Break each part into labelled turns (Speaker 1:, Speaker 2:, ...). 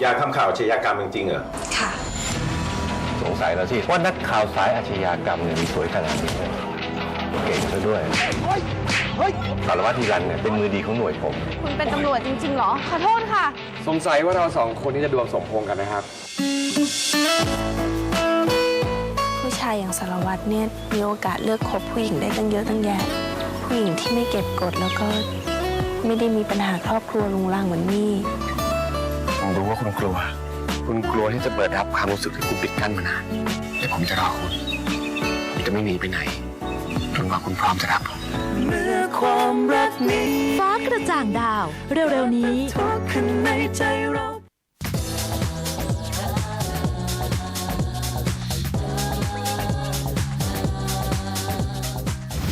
Speaker 1: อยากทำข่าวอาชญากรรมจริงๆเหรอ
Speaker 2: ค่ะ
Speaker 3: สงสัยแล้วสิว่านักข่าวสายอาชญากรรมเนี่ยมีสวยขนาดนี้เลยเก่งซะด้วยสารวัตรทีรันเนี่ยเป็นมือดีของหน่วยผม
Speaker 2: คุณเป็นตำรวจจริงๆเหรอ ขอโทษค่ะ
Speaker 4: สงสัยว่าเราสองคนนี้จะดวงสมพงษ์กันนะครับ
Speaker 5: ผู้ชายอย่างสารวัตรเนี่ยมีโอกาสเลือกคบผู้หญิงได้ตั้งเยอะตั้งแยะ ผู้หญิงที่ไม่เก็บกดแล้วก็ไม่ได้มีปัญหาครอบครัวลุงลังเหมือนมี่
Speaker 6: ผมรู้ว่าคุณกลัว คุณกลัวที่จะเปิดรับความรู้สึกที่คุณปิดกั้นมานานแต่ผมจะรอคุณผมจะไม่หนีไปไหนจนกว่าคุณพร้อมจะรับผม
Speaker 7: ฟ้ากระจ่างดาว เร็วๆนี้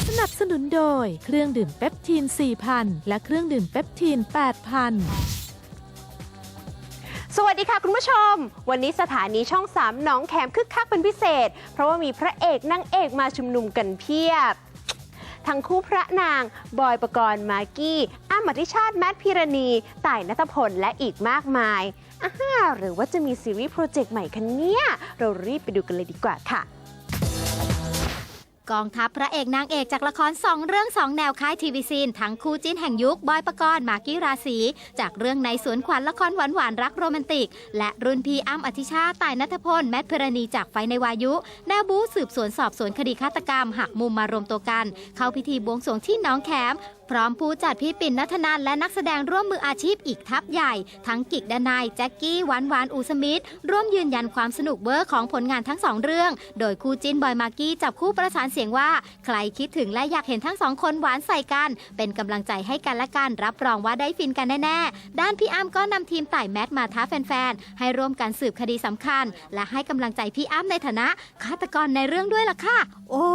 Speaker 7: สนับสนุนโดยเครื่องดื่มเปปทีน 4,000 และเครื่องดื่มเปปทีน 8,000
Speaker 2: สวัสดีค่ะคุณผู้ชม วันนี้สถานีช่อง3หนองแขมคึกคักเป็นพิเศษ เพราะว่ามีพระเอกนางเอกมาชุมนุมกันเพียบ ทั้งคู่พระนาง บอยประกรณ์มากกี้อ้ำอธิชาติแมทพิรณีต่ายนัทพลและอีกมากมายอ่าหรือว่าจะมีซีรีส์โปรเจกต์ใหม่คันเนี่ย เรารีบไปดูกันเลยดีกว่าค่ะ
Speaker 8: กองทัพพระเอกนางเอกจากละครสองเรื่องสองแนวค่ายทีวีซีนทั้งคู่จิ้นแห่งยุคบอยปกรณ์มากกี้ราศีจากเรื่องในสวนขวัญละครหวานหวานรักโรแมนติก และรุ่นพี่อ้ำอธิชาต่ายนัทพลแมทเพรณีจากไฟในวายุแนวบู๊สืบสวนสอบสวนคดีฆาตกรรมหักมุมมารวมตัวกัน เข้าพิธีบวงสรวงที่น้องแคม พร้อมผู้จัดพี่ปิ่นนัทนานและนักแสดงร่วมมืออาชีพอีกทัพใหญ่ ทั้งกิกดานายแจ็คกี้หวานหวานอูสมิธร่วมยืนยันความสนุกเวอร์ของผลงานทั้งสองเรื่อง โดยคู่จิ้นบอยมากกี้จับคู่ประสานเสียงว่า ใครคิดถึงและอยากเห็นทั้งสองคนหวานใส่กัน เป็นกำลังใจให้กันและกันรับรองว่าได้ฟินกันแน่ๆด้านพี่อ้ำก็นำทีมไต่แมทมาท้าแฟนๆให้ร่วมกันสืบคดีสำคัญ และให้กำลังใจพี่อ้ำในฐานะฆาตกรในเรื่องด้วยล่ะค่ะ โอ้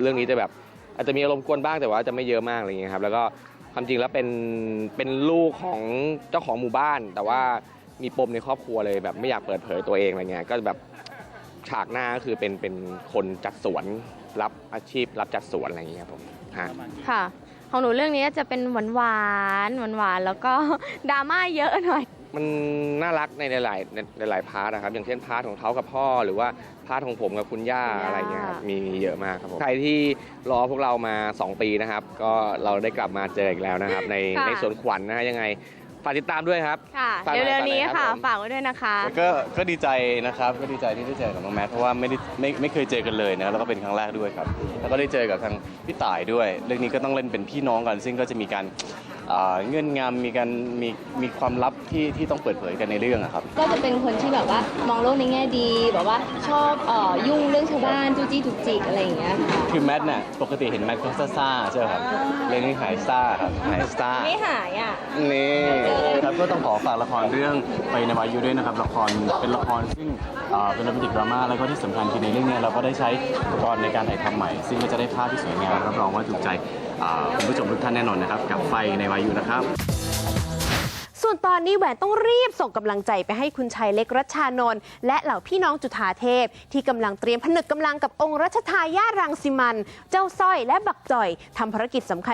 Speaker 4: เรื่องนี้จะแบบอาจจะมีอารมณ์กวนบ้างแต่ว่าจะไม่เยอะมากอะไรเงี้ยครับแล้วก็ความจริงแล้วเป็นเป็นลูกของเจ้าของหมู่บ้าน แต่ว่ามีปมในครอบครัวเลยแบบไม่อยากเปิดเผยตัวเองอะไรเงี้ยก็แบบฉากหน้าก็คือเป็นเป็นคนจัดสวนรับอาชีพ รับจัดสวนอะไรเงี้ยครับผมฮะ
Speaker 9: ค่ะ ของหนูเรื่องนี้จะเป็นหวานหวานหวานหวานๆแล้วก็ ดราม่าเยอะหน่อย
Speaker 4: มันน่ารักในหลายๆในหลายๆพาร์ทนะครับ อย่างเช่นพาร์ทของเขากับพ่อ หรือว่าพาร์ทของผมกับคุณย่า
Speaker 9: คุณย่า
Speaker 4: อะไรเงี้ยครับมีมีเยอะมากครับผมใครที่รอพวกเรามา 2 ปีนะครับ ก็เราได้กลับมาเจออีกแล้วนะครับ ในในสวนขวัญนะฮะยังไงฝากติดตามด้วยครับ
Speaker 9: ค่ะ
Speaker 4: ฝากหน่อย
Speaker 9: เร็วๆนี้
Speaker 4: ฝากหน่อยครั
Speaker 9: ค่ะ
Speaker 4: บผม
Speaker 9: ฝากไว้ด้วยนะคะ
Speaker 10: ก็ก็ดีใจนะครับก็ดีใจที่ได้เจอกับน้องแมทเพราะว่าไม่ได้ไม่ไม่เคยเจอกันเลยนะแล้วก็เป็นครั้งแรกด้วยครับ แล้วก็ได้เจอกับทางพี่ต่ายด้วย เรื่องนี้ก็ต้องเล่นเป็นพี่น้องกัน ซึ่งก็จะมีการอ่า เงื่อนงำมีการมีมีความลับที่ที่ต้องเปิดเผยกันในเรื่องอะครับ
Speaker 9: ก็จะเป็นคนที่แบบว่ามองโลกในแง่ดีแบบว่าชอบเอ่อยุ่งเรื่องชาวบ้านจู้จี้จุกจิกอะไรอย่างเงี้ยค่ะ
Speaker 10: คือแมทเนี่ยปกติเห็นแมทเขาซ่าๆใช่ไหมครับเรื่องนี้หายซ่าครับหายซ่า
Speaker 9: ไม่หายอะ
Speaker 10: นี่ครับก็ต้องขอฝากละครเรื่องไปในวายุด้วยนะครับละครเป็นละครซึ่งอ่าเป็นโรแมนติกดราม่าแล้วก็ที่สำคัญคือในเรื่องเนี้ยเราก็ได้ใช้อุปกรณ์ในการถ่ายทำใหม่ ซึ่งก็จะได้ภาพที่สวยงามรับรองว่าถูกใจอ่าคุณผู้ชมทุกท่านแน่นอนนะครับ กับไฟในวายุนะครับ
Speaker 2: ส่วนตอนนี้แหวนต้องรีบส่งกำลังใจไปให้คุณชายเล็กรัชชานนท์และเหล่าพี่น้องจุฑาเทพ ที่กำลังเตรียมผนึกกำลังกับองค์รัชทายาทรังสิมัน เจ้าสร้อยและบักจ่อยทำภารกิจสำคัญ